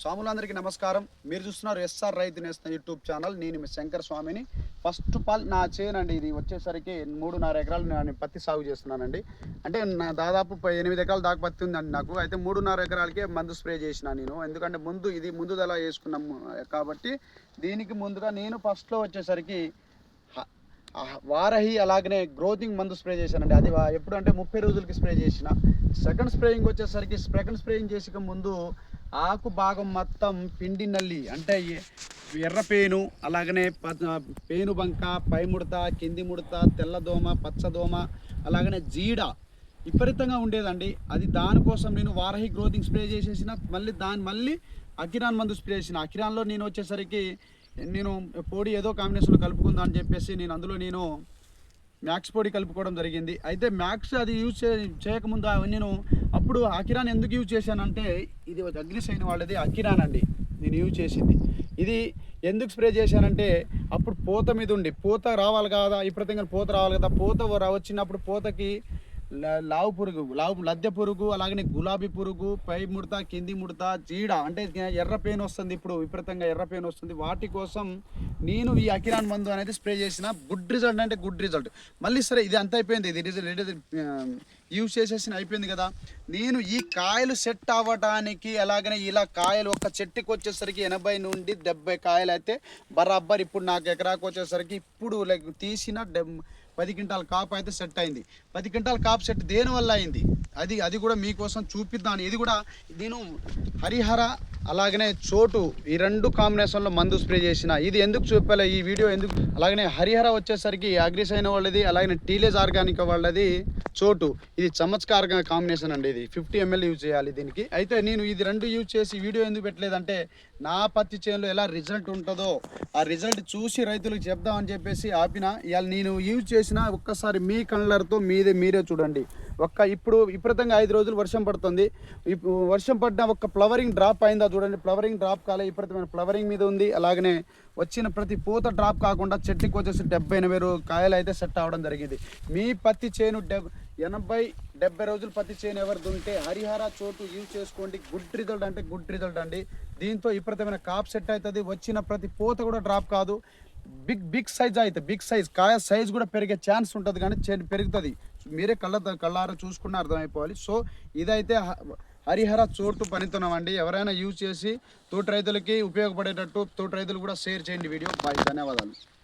స్వాములందరికీ నమస్కారం. మీరు చూస్తున్నారు ఎస్ఆర్ రైతు నేస్తం యూట్యూబ్ ఛానల్. నేను మీ శంకర్ స్వామిని. ఫస్ట్ ఆఫ్ ఆల్ నా చేనండి ఇది వచ్చేసరికి మూడున్నర ఎకరాలు నేను పత్తి సాగు చేస్తున్నానండి. అంటే నా దాదాపు ఎనిమిది ఎకరాల దాకా పత్తి ఉందండి నాకు. అయితే మూడున్నర ఎకరాలకే మందు స్ప్రే చేసిన నేను. ఎందుకంటే ముందు ఇది ముందుదల వేసుకున్నాము కాబట్టి దీనికి ముందుగా నేను ఫస్ట్లో వచ్చేసరికి వారహి అలాగనే గ్రోతింగ్ మందు స్ప్రే చేశానండి. అది ఎప్పుడు అంటే ముప్పై రోజులకి స్ప్రే చేసిన. సెకండ్ స్ప్రేయింగ్ వచ్చేసరికి సెకండ్ స్ప్రేయింగ్ చేసక ముందు ఆకు భాగం మొత్తం పిండి నల్లి అంటే ఎర్ర పేను అలాగనే ప- పేను బంక పై ముడత కింది ముడత తెల్లదోమ పచ్చదోమ అలాగనే జీడ విపరీతంగా ఉండేదండి. అది దానికోసం నేను వారహి గ్రోతింగ్ స్ప్రే చేసేసిన మళ్ళీ దాని మళ్ళీ అకిరాన్ మందు స్ప్రే చేసిన. అకిరాన్లో నేను వచ్చేసరికి నేను పొడి ఏదో కాంబినేషన్లో కలుపుకుందా అని చెప్పేసి నేను అందులో నేను మ్యాక్స్ పొడి కలుపుకోవడం జరిగింది. అయితే మ్యాక్స్ అది యూజ్ చే చేయకముందు అవన్నీ నేను అప్పుడు అకిరాన్ ఎందుకు యూజ్ చేశానంటే ఇది ఒక అగ్నిసైన్ వాళ్ళది అకిరాన్ అండి. నేను యూజ్ చేసింది. ఇది ఎందుకు స్ప్రే చేశానంటే అప్పుడు పూత మీద ఉండి పూత రావాలి కదా ఇప్పుడు పూత రావాలి కదా పూత వచ్చినప్పుడు పూతకి లావు పురుగు లావు లద్దె పురుగు అలాగనే గులాబీ పురుగు పై ముడత కింది ముడత జీడ అంటే ఎర్ర పెయిన్ వస్తుంది ఇప్పుడు విపరీతంగా ఎర్ర పెయిన్ వస్తుంది. వాటి కోసం నేను ఈ అకిరాన్ మందు అనేది స్ప్రే చేసిన గుడ్ రిజల్ట్ అంటే గుడ్ రిజల్ట్. మళ్ళీ సరే ఇది అంత అయిపోయింది ఇది రిజల్ట్ యూజ్ చేసేసిన అయిపోయింది కదా. నేను ఈ కాయలు సెట్ అవ్వడానికి అలాగనే ఇలా కాయలు ఒక చెట్టుకి వచ్చేసరికి ఎనభై నుండి డెబ్బై కాయలు అయితే బరాబర్ ఇప్పుడు నాకు ఎకరాకు వచ్చేసరికి ఇప్పుడు లైక్ తీసిన డెబ్ పది క్వింటాల్ కాపు అయితే సెట్ అయింది. పది క్వింటాల్ కాపు సెట్ దేని వల్ల అయింది? అది అది కూడా మీకోసం చూపిద్దాను ఇది కూడా నేను హరిహర అలాగనే చోటు ఈ రెండు కాంబినేషన్లో మందు స్ప్రే చేసిన. ఇది ఎందుకు చూపాలి? ఈ వీడియో ఎందుకు? అలాగనే హరిహర వచ్చేసరికి అగ్రిసైన్ వాళ్ళది అలాగనే టీలేజ్ ఆర్గానిక్ వాళ్ళది. చోటు. ఇది చమత్కారంగా కాంబినేషన్ అండి ఇది. ఫిఫ్టీ ఎంఎల్ యూజ్ చేయాలి దీనికి. అయితే నేను ఇది రెండు యూజ్ చేసి వీడియో ఎందుకు పెట్టలేదంటే నా పత్తి చేనులో ఎలా రిజల్ట్ ఉంటుందో ఆ రిజల్ట్ చూసి రైతులకు చెప్దామని చెప్పేసి ఆపిన. ఇవాళ నేను యూజ్ చేసిన ఒక్కసారి మీ కళ్ళతో మీదే మీరే చూడండి. ఒక్క ఇప్పుడు విపరీతంగా ఐదు రోజులు వర్షం పడుతుంది. ఇప్పుడు వర్షం పడిన ఒక్క ఫ్లవరింగ్ డ్రాప్ అయిందా చూడండి. ఫ్లవరింగ్ డ్రాప్ కాలే విపరీతమైన ఫ్లవరింగ్ మీద ఉంది. అలాగనే వచ్చిన ప్రతి పూత డ్రాప్ కాకుండా చెట్టుకి వచ్చేసి డెబ్బై ఎనభై కాయలు అయితే సెట్ అవ్వడం జరిగింది. మీ పత్తి చేను డెబ్ ఎనభై డెబ్బై రోజులు పత్తి చేను ఎవరు దుంటే హరిహర చోటు యూజ్ చేసుకోండి. గుడ్ రిజల్ట్ అంటే గుడ్ రిజల్ట్ అండి. దీంతో విపరీతమైన కాప్ సెట్ అవుతుంది. వచ్చిన ప్రతి పూత కూడా డ్రాప్ కాదు. బిగ్ బిగ్ సైజ్ అయితే బిగ్ సైజ్ కాయ సైజ్ కూడా పెరిగే ఛాన్స్ ఉంటుంది కానీ చే- పెరుగుతుంది. మీరే కళ్ళ కళ్ళారా చూసుకున్న అర్థమైపోవాలి. సో ఇదైతే హరిహర చోటు పనితున్నామండి ఎవరైనా యూజ్ చేసి తోటి రైతులకి ఉపయోగపడేటట్టు తోటి రైతులు కూడా షేర్ చేయండి వీడియో. బాయ్ ధన్యవాదాలు.